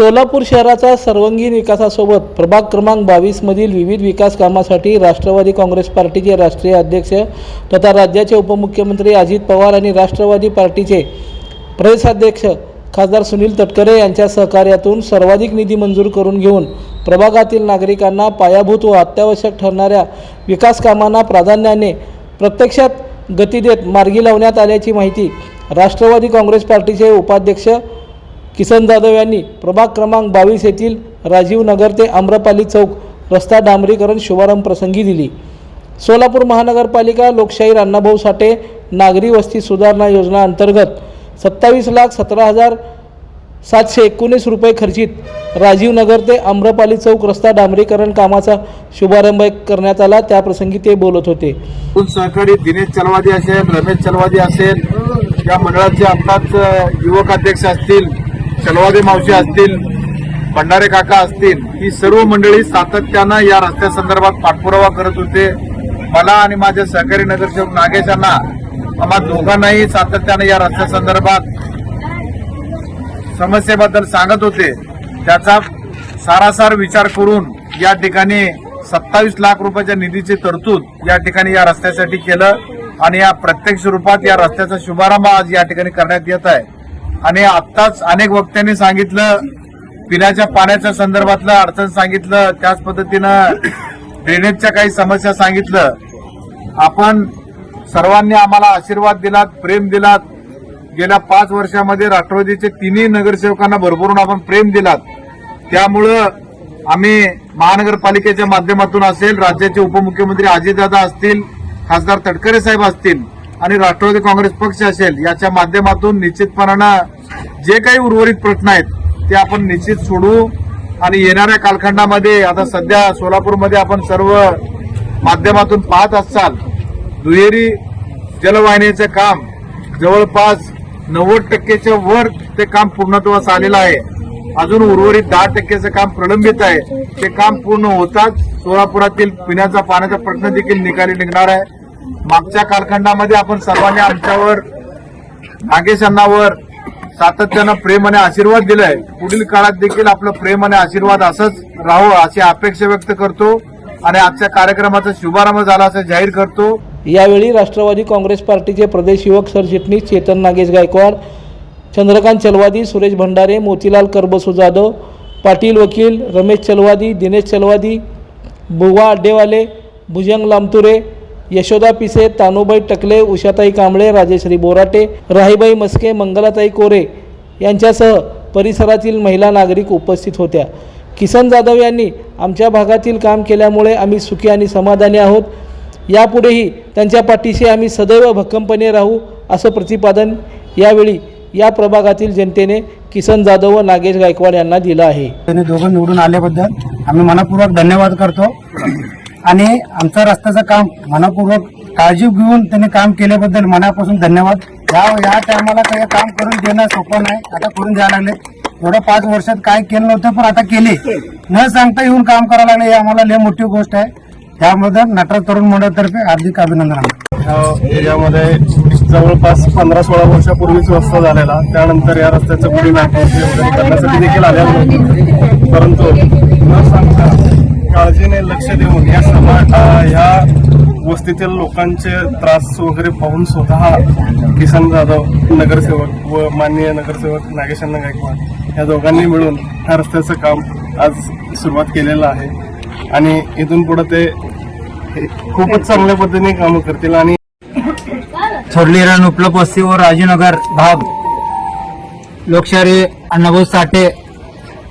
सोलापूर शहराचा सर्वांगीण विकासासोबत प्रभाग क्रमांक बावीसमधील विविध विकास कामासाठी राष्ट्रवादी काँग्रेस पार्टीचे राष्ट्रीय अध्यक्ष तथा राज्याचे उपमुख्यमंत्री अजित पवार आणि राष्ट्रवादी पार्टीचे प्रदेशाध्यक्ष खासदार सुनील तटकरे यांच्या सहकार्यातून सर्वाधिक निधी मंजूर करून घेऊन प्रभागातील नागरिकांना पायाभूत व अत्यावश्यक ठरणाऱ्या विकास कामांना प्राधान्याने प्रत्यक्षात गती देत मार्गी लावण्यात आल्याची माहिती राष्ट्रवादी काँग्रेस पार्टीचे उपाध्यक्ष किसन जाधव यांनी प्रभाग क्रमांक बावीस येथील राजीव नगर ते आम्रपाली चौक रस्ता डांबरीकरण शुभारंभ प्रसंगी दिली. सोलापूर महानगरपालिका लोकशाहीर अण्णाभाऊ साठे नागरी वस्ती सुधारणा योजना अंतर्गत सत्तावीस लाख सतरा हजार सातशे एकोणीस रुपये खर्चित राजीव नगर ते आम्रपाली चौक रस्ता डांबरीकरण कामाचा शुभारंभ करण्यात आला. त्याप्रसंगी ते बोलत होते. सहकारी दिनेश चलवादी असेल रमेश चलवादी असेल या मंडळाचे आत्ताच युवक अध्यक्ष असतील चलवादी मावशी असतील भंडारे काका असतील ही सर्व मंडळी सातत्यानं या रस्त्यासंदर्भात पाठपुरावा करत होते. मला आणि माझ्या सहकारी नगरसेवक नागेश यांना आम्हा दोघांनाही सातत्यानं या रस्त्यासंदर्भात समस्येबद्दल सांगत होते. त्याचा सारासार विचार करून या ठिकाणी सत्तावीस लाख रुपयाच्या निधीची तरतूद या ठिकाणी या रस्त्यासाठी केलं आणि या प्रत्यक्ष रूपात या रस्त्याचा शुभारंभ आज या ठिकाणी करण्यात येत आहे. आणि आत्ताच अनेक वक्त्यांनी सांगितलं पिण्याच्या पाण्याच्या संदर्भातलं अडचण सांगितलं त्याच पद्धतीनं ड्रेनेजच्या काही समस्या सांगितलं. आपण सर्वांनी आम्हाला आशीर्वाद दिलात प्रेम दिलात. गेल्या पाच वर्षामध्ये राष्ट्रवादीचे तिन्ही नगरसेवकांना भरभरून आपण प्रेम दिलात. त्यामुळं आम्ही महानगरपालिकेच्या माध्यमातून असेल राज्याचे उपमुख्यमंत्री अजितदादा असतील खासदार तटकरे साहेब असतील आणि राष्ट्रवादी काँग्रेस पक्ष असेल याच्या माध्यमातून निश्चितपणानं जे काही उर्वरित प्रश्न आहेत ते आपण निश्चित सोडू. आणि येणाऱ्या कालखंडामध्ये आता सध्या सोलापूरमध्ये आपण सर्व माध्यमातून पाहत असाल दुहेरी जलवाहिनीचं काम जवळपास नव्वद टक्केच्या वर ते काम पूर्णत्वास आलेलं आहे. अजून उर्वरित दहा टक्केचं काम प्रलंबित आहे. ते काम पूर्ण होताच सोलापुरातील पिण्याचा पाण्याचा प्रश्न देखील निकाली निघणार आहे. मागच्या कालखंडामध्ये आपण सर्वांनी आमच्यावर नागेश अण्णावर सातत्यानं प्रेम आणि आशीर्वाद दिलाय. पुढील काळात देखील आपलं प्रेम आणि आशीर्वाद असंच राहो अशी अपेक्षा व्यक्त करतो आणि आजच्या कार्यक्रमाचा शुभारंभ झाला असं जाहीर करतो. यावेळी राष्ट्रवादी काँग्रेस पार्टीचे प्रदेश युवक सरचिटणीस चेतन नागेश गायकवाड चंद्रकांत चलवादी सुरेश भंडारे मोतीलाल करबसू जाधव पाटील वकील रमेश चलवादी दिनेश चलवादी बुवा अड्डेवाले भुजंग लामतुरे यशोदा पिसे तानुबाई टकले उषाताई कांबळे राजेश्री बोराटे राहीबाई मस्के मंगलाताई कोरे यांच्यासह परिसरातील महिला नागरिक उपस्थित होत्या. किसन जाधव यांनी आमच्या भागातील काम केल्यामुळे आम्ही सुखी आणि समाधानी आहोत. यापुढेही त्यांच्या पाठीशी आम्ही सदैव भक्कमपणे राहू असं प्रतिपादन यावेळी या प्रभागातील जनतेने किसन जाधव व नागेश गायकवाड यांना दिलं आहे. त्यांनी दोघं निवडून आल्याबद्दल आम्ही मनापूर्वक धन्यवाद करतो. आणि आमचं रस्त्याचं काम मनापूर्वक काळजी घेऊन त्यांनी काम केल्याबद्दल मनापासून धन्यवाद या या टायमाला काही काम करून देणं सोपं नाही आता करून द्यायला लागले एवढं पाच वर्षात काय केलं नव्हतं पण आता केले न सांगता येऊन काम करायला लागले ही आम्हाला लय मोठी गोष्ट आहे त्याबद्दल नटराज तरुण मंडळातर्फे हार्दिक अभिनंदन आहे एरियामध्ये जवळपास पंधरा सोळा वर्षापूर्वीच रस्ता झालेला त्यानंतर या रस्त्याचं पुढे नाटक करण्यासाठी देखील आलेलं परंतु न सांगता काळजीने लक्ष देऊन या समाज या वस्तीतील लोकांचे त्रास वगैरे पाहून स्वतः किसन जाधव नगरसेवक व माननीय नगरसेवक नागेशांना गायकवाड या दोघांनी मिळून ह्या रस्त्याचं काम आज सुरुवात केलेलं आहे. आणि इथून पुढे ते खूपच चांगल्या पद्धतीने काम करतील आणि थोरली रण उपलप वस्ती व राजीनगर भाग लोकशाही अण्णाभाऊ साठे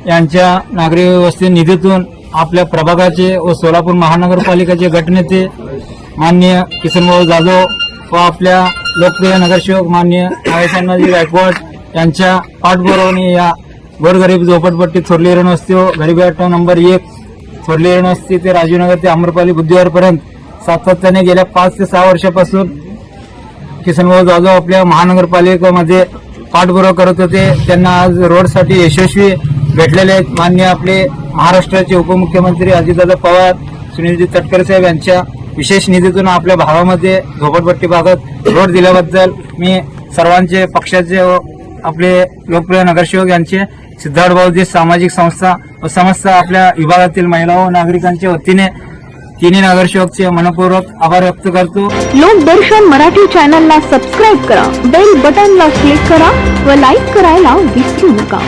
यांच्या नागरी व्यवस्थे निधीतून आपल्या प्रभागाचे व सोलापूर महानगरपालिकेचे गटनेते मान्य किसनभाऊ जाधव व आपल्या लोकप्रिय नगरसेवक मान्य नागेशांनाजी गायकवाड यांच्या पाठबरोबरीने या गोरगरीब झोपडपट्टी थोरली रणवस्ती व गरीबी नंबर एक थोरली रणवस्ती ते राजीवनगर ते आम्रपाली बुद्धिवारपर्यंत सातत्याने गेल्या पाच ते सहा वर्षापासून किसनभाऊ जाधव आपल्या महानगरपालिकेमध्ये पाठपुरावा करत होते. त्यांना आज रोडसाठी यशस्वी भेटलेले आहेत. मान्य आपले महाराष्ट्राचे उपमुख्यमंत्री अजितदादा पवार सुनीलजी तटकरे साहेब यांच्या विशेष निधीतून आपल्या भागामध्ये झोपडपट्टी भागात रोड दिल्याबद्दल मी सर्वांचे पक्षाचे व आपले लोकप्रिय नगरसेवक यांचे सिद्धार्थ भाऊजी सामाजिक संस्था व समस्त आपल्या विभागातील महिला व नागरिकांच्या वतीने तिन्ही नगरसेवकचे मनपूर्वक आभार व्यक्त करतो. लोकदर्शन मराठी चॅनलला सबस्क्राईब करा. बेल बटनला क्लिक करा व लाईक करायला विसरू नका.